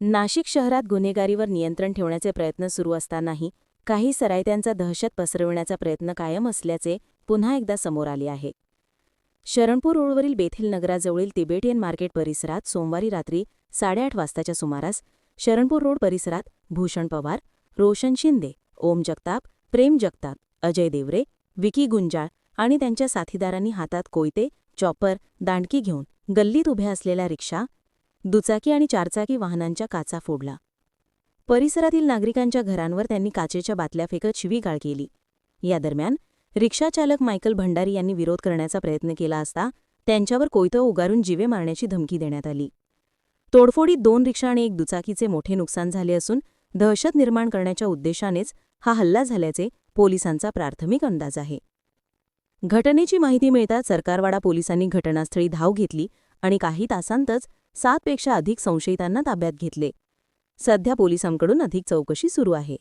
नाशिक शहरात गुन्हेगारीवर नियंत्रण ठेवण्याचे प्रयत्न सुरू असतानाही काही सरायत्यांचा दहशत पसरविण्याचा प्रयत्न कायम असल्याचे पुन्हा एकदा समोर आले आहे. शरणपूर रोडवरील बेथिल नगराजवळील तिबेटियन मार्केट परिसरात सोमवारी रात्री साडेआठ वाजताच्या सुमारास शरणपूर रोड परिसरात भूषण पवार रोशन शिंदे ओम जगताप प्रेम जगताप अजय देवरे विकी गुंजाळ आणि त्यांच्या साथीदारांनी हातात कोयते चॉपर दांडकी घेऊन गल्लीत उभ्या असलेल्या रिक्षा दुचाकी आणि चारचाकी वाहनांच्या काचा फोडला. परिसरातील नागरिकांच्या घरांवर त्यांनी काचेच्या बातल्या फेकत शिवीगाळ केली. या दरम्यान रिक्षाचालक मायकल भंडारी यांनी विरोध करण्याचा प्रयत्न केला असता त्यांच्यावर कोयतं उगारून जीवे मारण्याची धमकी देण्यात आली. तोडफोडीत दोन रिक्षा आणि एक दुचाकीचे मोठे नुकसान झाले असून दहशत निर्माण करण्याच्या उद्देशानेच हा हल्ला झाल्याचे पोलिसांचा प्राथमिक अंदाज आहे. घटनेची माहिती मिळताच सरकारवाडा पोलिसांनी घटनास्थळी धाव घेतली आणि काही तासांतच सातपेक्षा अधिक संशयितांना ताब्यात घेतले. सध्या पोलिसांकडून अधिक चौकशी सुरू आहे.